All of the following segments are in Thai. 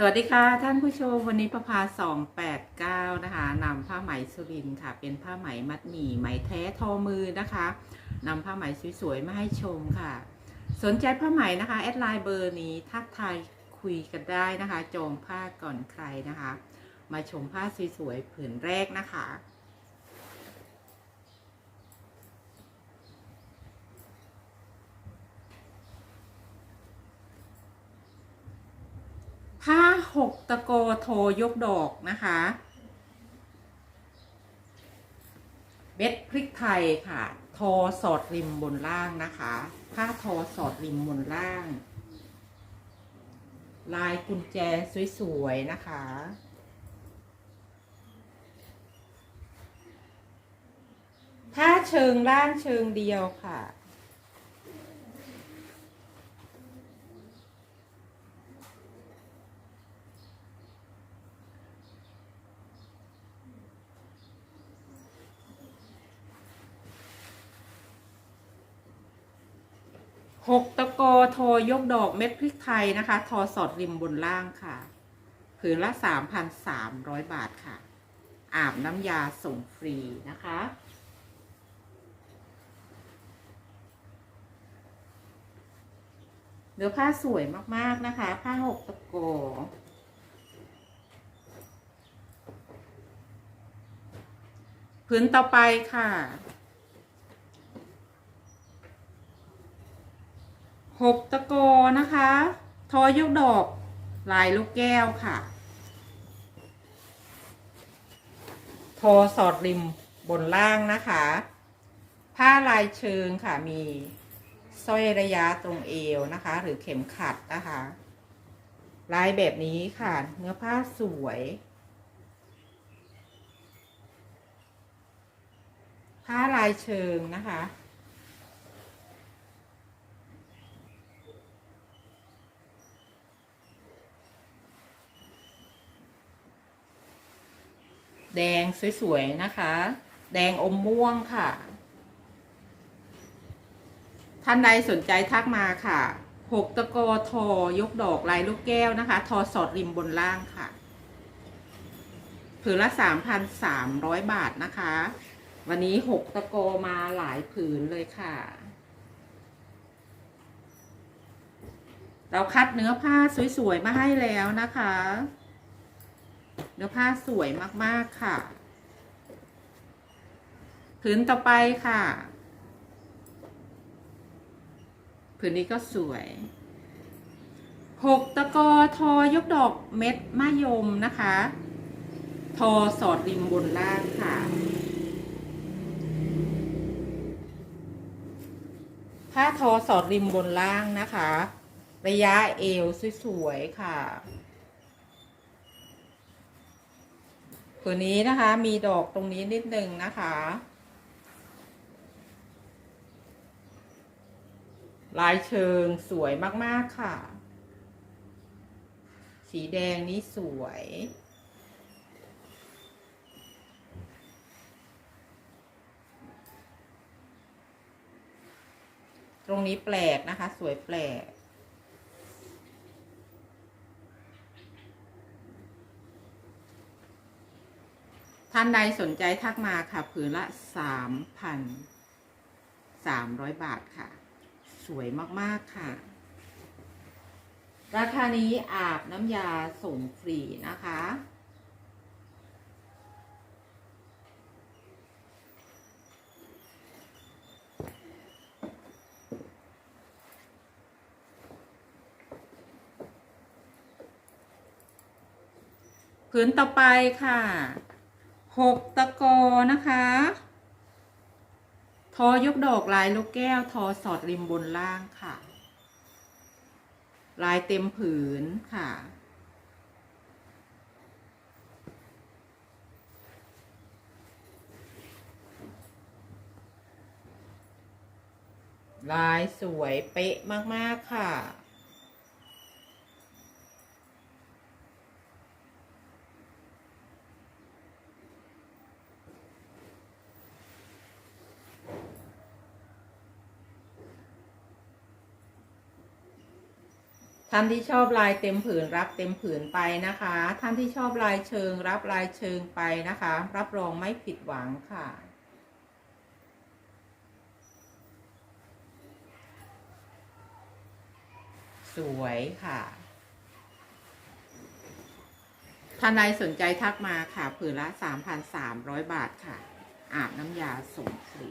สวัสดีค่ะท่านผู้ชมวันนี้ประพาสองแปดเก้านะคะนำผ้าไหมสุรินค่ะ เป็นผ้าไหมมัดหมี่ไหมแท้ทอมือนะคะนำผ้าไหมสวยๆมาให้ชมค่ะ สนใจผ้าไหมนะคะแอดไลน์เบอร์นี้ทักทายคุยกันได้นะคะ จองผ้าก่อนใครนะคะ มาชมผ้าสวยๆผืนแรกนะคะ ผ้าหกตะโกโทยกดอกนะคะเม็ดพริกไทยค่ะ ทอสอดริมบนล่างนะคะ ผ้าทอสอดริมบนล่าง ลายกุญแจสวยๆนะคะผ้าเชิงล่างเชิงเดียวค่ะ หกตะโกโทอยกดอกเม็ดพริกไทยนะคะ ทอสอดริมบนล่างค่ะ ผืนละสามพันสามร้อยบาทค่ะ อาบน้ำยาส่งฟรีนะคะ เนื้อผ้าสวยมากๆนะคะ ผ้าหกตะโกผืนต่อไปค่ะ หกตะโกนะคะ ทอยกดอกลายลูกแก้วค่ะ ทอสอดริมบนล่างนะคะ ผ้าลายเชิงค่ะมีสร้อยระยะตรงเอวนะคะ หรือเข็มขัดนะคะ ลายแบบนี้ค่ะ เนื้อผ้าสวย ผ้าลายเชิงนะคะ แดงสวยๆนะคะ แดงอมม่วงค่ะ ท่านใดสนใจทักมาค่ะหกตะโกทอยกดอกลายลูกแก้วนะคะ ทอสอดริมบนล่างค่ะผืนละสามพันสามร้อยบาทนะคะ วันนี้หกตะโกมาหลายผืนเลยค่ะ เราคัดเนื้อผ้าสวยๆมาให้แล้วนะคะ เนื้อผ้าสวยมากๆค่ะ ผืนต่อไปค่ะ ผืนนี้ก็สวยหกตะกอทอยกดอกเม็ดมะยมนะคะ ทอสอดริมบนล่างค่ะ ผ้าทอสอดริมบนล่างนะคะ ระยะเอวสวยๆค่ะ ตัวนี้นะคะมีดอกตรงนี้นิดนึงนะคะ ลายเชิงสวยมากๆค่ะ สีแดงนี้สวยตรงนี้แปลกนะคะ สวยแปลก ท่านใดสนใจทักมาค่ะ ผืนละสามพันสามร้อยบาทค่ะ สวยมากๆค่ะ ราคานี้อาบน้ำยาส่งฟรีนะคะ ผืนต่อไปค่ะ หกตะกอนะคะ ทอยกดอกลายลูกแก้ว ทอสอดริมบนล่างค่ะ ลายเต็มผืนค่ะ ลายสวยเป๊ะมาก ๆ ค่ะ ท่านที่ชอบลายเต็มผืนรับเต็มผืนไปนะคะ ท่านที่ชอบลายเชิงรับลายเชิงไปนะคะ รับรองไม่ผิดหวังค่ะ สวยค่ะท่านใดสนใจทักมาค่ะ ผืนละ 3,300 บาทค่ะ อาบน้ำยาส่งฟรี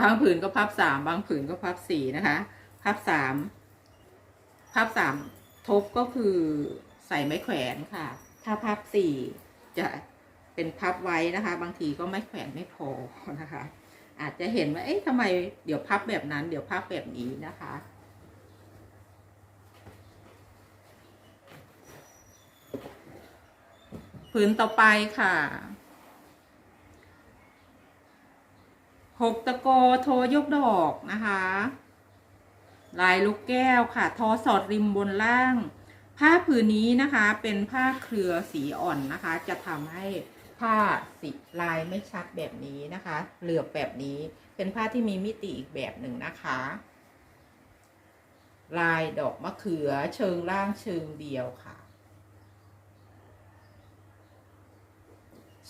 บางผืนก็พับสามบางผืนก็พับสี่นะคะ พับสามพับสามทบก็คือใส่ไม้แขวนค่ะ ถ้าพับสี่จะเป็นพับไว้นะคะ บางทีก็ไม่แขวนไม่พอนะคะ อาจจะเห็นว่าเอ๊ะทำไมเดี๋ยวพับแบบนั้น เดี๋ยวพับแบบนี้นะคะผืนต่อไปค่ะ หกตะโกโทยกดอกนะคะ ลายลูกแก้วค่ะ ทอสอดริมบนล่าง ผ้าผืนนี้นะคะเป็นผ้าเครือสีอ่อนนะคะ จะทำให้ผ้าสีลายไม่ชัดแบบนี้นะคะ เหลือบแบบนี้เป็นผ้าที่มีมิติอีกแบบหนึ่งนะคะ ลายดอกมะเขือเชิงล่างเชิงเดียวค่ะ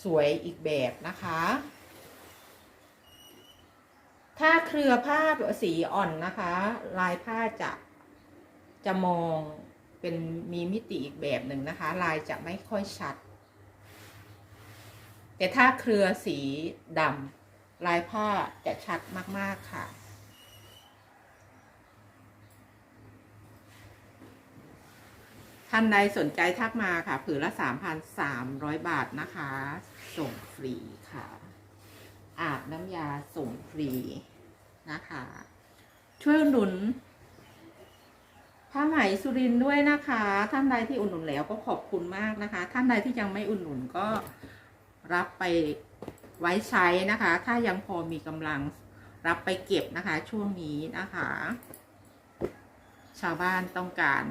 สวยอีกแบบนะคะ ถ้าเครือผ้าสีอ่อนนะคะ ลายผ้าจะจะมองเป็นมีมิติอีกแบบหนึ่งนะคะ ลายจะไม่ค่อยชัด แต่ถ้าเครือสีดำลายผ้าจะชัดมาก ๆ ค่ะ ท่านใดสนใจทักมาค่ะ ผืนละ 3,300 บาทนะคะ ส่งฟรีค่ะ อาบน้ำยาส่งฟรีนะคะ ช่วยอุดหนุนผ้าไหมสุรินด้วยนะคะ ท่านใดที่อุดหนุนแล้วก็ขอบคุณมากนะคะ ท่านใดที่ยังไม่อุดหนุนก็รับไปไว้ใช้นะคะ ถ้ายังพอมีกำลังรับไปเก็บนะคะ ช่วงนี้นะคะ ชาวบ้านต้องการ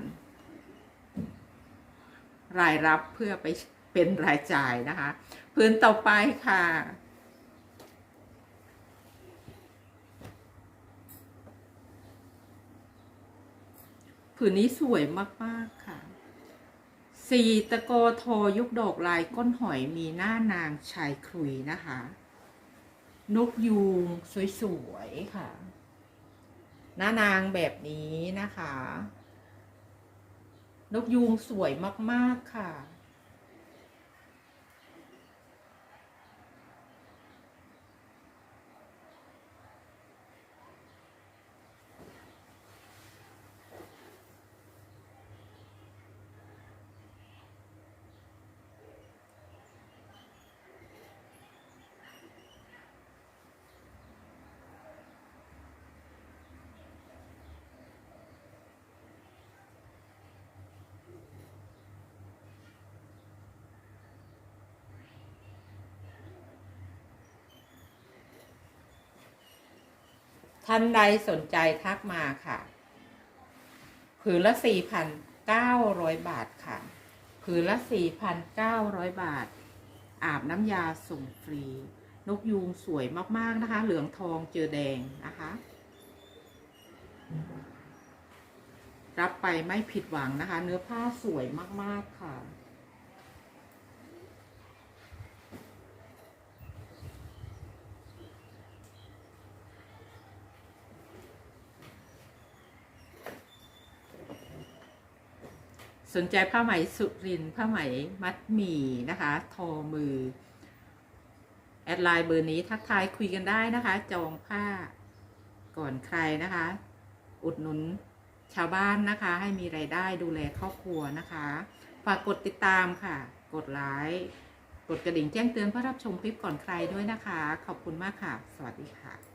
รายรับเพื่อไปเป็นรายจ่ายนะคะ พื้นต่อไปค่ะ ผืนนี้สวยมากๆค่ะสีตะโกโทยุกดอกลายก้นหอยมีหน้านางชายครุยนะคะ นกยูงสวยๆค่ะ หน้านางแบบนี้นะคะ นกยูงสวยมากๆค่ะ ท่านใดสนใจทักมาค่ะผืนละ4,900บาทค่ะผืนละ4,900บาท อาบน้ำยาส่งฟรี นกยูงสวยมาก ๆ นะคะ เหลืองทองเจอแดงนะคะ รับไปไม่ผิดหวังนะคะ เนื้อผ้าสวยมาก ๆ ค่ะ สนใจผ้าไหมสุรินผ้าไหมมัดหมี่นะคะ ทอมือ แอดไลน์เบอร์นี้ทักทายคุยกันได้นะคะ จองผ้าก่อนใครนะคะ อุดหนุนชาวบ้านนะคะ ให้มีไรายได้ดูแลครอบครัวนะคะ ฝากกดติดตามค่ะ กดไลค์กดกระดิ่งแจ้งเตือนเพื่อรับชมคลิปก่อนใครด้วยนะคะ ขอบคุณมากค่ะ สวัสดีค่ะ